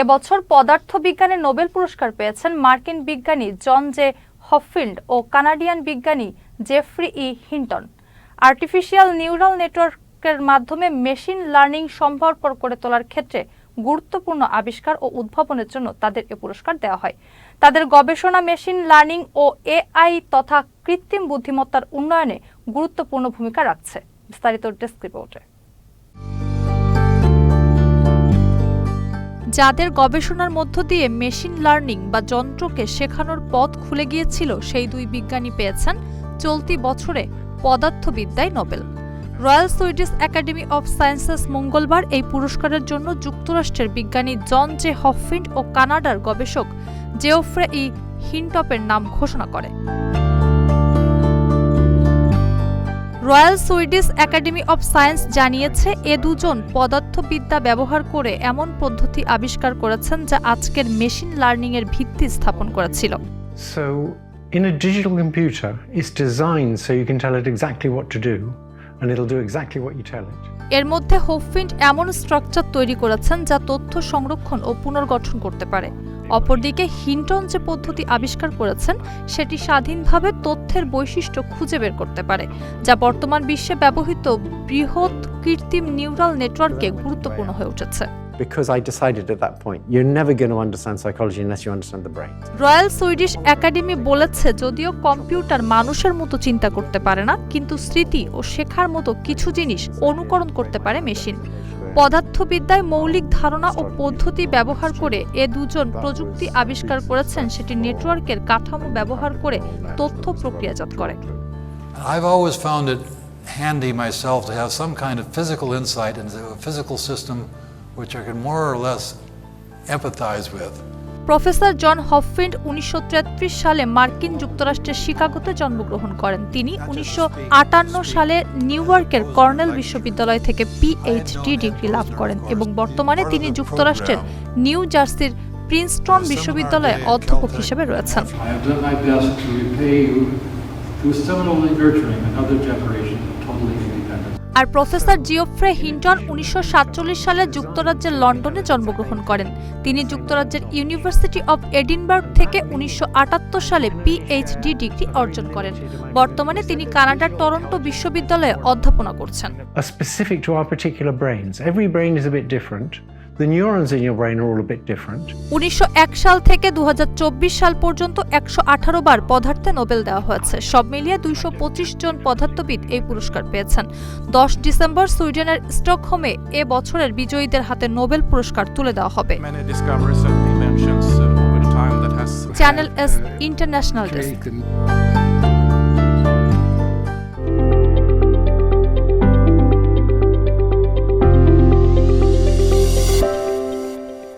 এবছর পদার্থবিজ্ঞানে নোবেল পুরস্কার পেয়েছেন মার্কিন বিজ্ঞানী জন জে হফিল্ড ও কানাডিয়ান বিজ্ঞানী Geoffrey E Hinton. Artificial neural নেটওয়ার্কের মাধ্যমে মেশিন লার্নিং সম্ভবপর করে তোলার ক্ষেত্রে গুরুত্বপূর্ণ আবিষ্কার ও উদ্ভাবনের জন্য তাদের এ পুরস্কার দেওয়া হয়। তাদের গবেষণা মেশিন লার্নিং ও এআই তথা কৃত্রিম বুদ্ধিমত্তার উন্নয়নে গুরুত্বপূর্ণ ভূমিকা রাখছে। বিস্তারিত ডেস্ক রিপোর্টে। যাদের গবেষণার মধ্য দিয়ে মেশিন লার্নিং বা যন্ত্রকে শেখানোর পথ খুলে গিয়েছিল, সেই দুই বিজ্ঞানী পেয়েছেন চলতি বছরে পদার্থবিদ্যায় Nobel. Royal Swedish Academy of Sciences মঙ্গলবার এই পুরস্কারের জন্য যুক্তরাষ্ট্রের বিজ্ঞানী জন জে হফিন্ড ও কানাডার গবেষক জেওফ্রে ই হিনটপের নাম ঘোষণা করে। Royal Swedish Academy of Science জানিয়েছে এ দুজন পদার্থবিদ্যা ব্যবহার করে এমন পদ্ধতি আবিষ্কার করেছেন যা আজকের মেশিন লার্নিং এর ভিত্তি স্থাপন করেছিল So, in a digital computer, it's designed so you can tell it exactly what to do, and it'll do exactly what you tell it. এর মধ্যে হোফিন্ড এমন স্ট্রাকচার তৈরি করেছেন যা তথ্য সংরক্ষণ ও পুনর্গঠন করতে পারে অপরদিকে হিন্টন যে পদ্ধতি আবিষ্কার করেছেন সেটি স্বাধীনভাবে তথ্যের বৈশিষ্ট্য খুঁজে বের করতে পারে যা বর্তমান বিশ্বে ব্যবহৃত বৃহৎ কৃত্রিম নিউরাল নেটওয়ার্কে গুরুত্বপূর্ণ হয়ে উঠেছে because I decided at that point you're never going to understand psychology unless you understand the brain. Royal Swedish Academy বলেছে যদিও কম্পিউটার মানুষের মতো চিন্তা করতে পারে না কিন্তু স্মৃতি ও শেখার মতো কিছু জিনিস অনুকরণ করতে পারে মেশিন পদার্থবিদ্যায় মৌলিক ধারণা ও পদ্ধতি ব্যবহার করে এ দুজন প্রযুক্তি আবিষ্কার করেছেন সেটি নেটওয়ার্কের কাঠামো ব্যবহার করে তথ্য প্রক্রিয়াজাত করে I've always found it handy myself to have some kind of physical insight into a physical system which I can more or less empathize with. Professor John Hopfield উনিশশো সালে মার্কিন যুক্তরাষ্ট্রের শিকাগোতে জন্মগ্রহণ করেন তিনি উনিশশো আটান্ন সালে নিউ ইয়র্কের কর্নেল বিশ্ববিদ্যালয় থেকে পিএইচডি ডিগ্রি লাভ করেন এবং বর্তমানে তিনি যুক্তরাষ্ট্রের নিউ জার্সির প্রিন্সটন বিশ্ববিদ্যালয়ে অধ্যাপক হিসেবে রয়েছেন nurturing another generation. আর প্রফেসর জিওফ্রে হিন্টন উনিশশো সাতচল্লিশ সালে যুক্তরাজ্যের লন্ডনে জন্মগ্রহণ করেন তিনি যুক্তরাজ্যের ইউনিভার্সিটি অব এডিনবার্গ থেকে উনিশশো আটাত্তর সালে পিএইচডি ডিগ্রি অর্জন করেন বর্তমানে তিনি কানাডার টরন্টো বিশ্ববিদ্যালয়ে অধ্যাপনা করছেন A specific to our particular brains. Every brain is a bit different. The neurons in your brain are all a bit different. উনিশশো সাল থেকে দুহাজার চব্বিশ সাল পর্যন্ত একশো আঠারো বার পদার্থে নোবেল দেওয়া হয়েছে। সব মিলিয়ে দুইশো পঁচিশ জন পদার্থবিদ এই পুরস্কার পেয়েছেন। দশ ডিসেম্বর সুইডেনের স্টকহোমে এ বছরের বিজয়ীদের হাতে নোবেল পুরস্কার তুলে দেওয়া হবে। Many discoveries and inventions over the time that has channel S international desk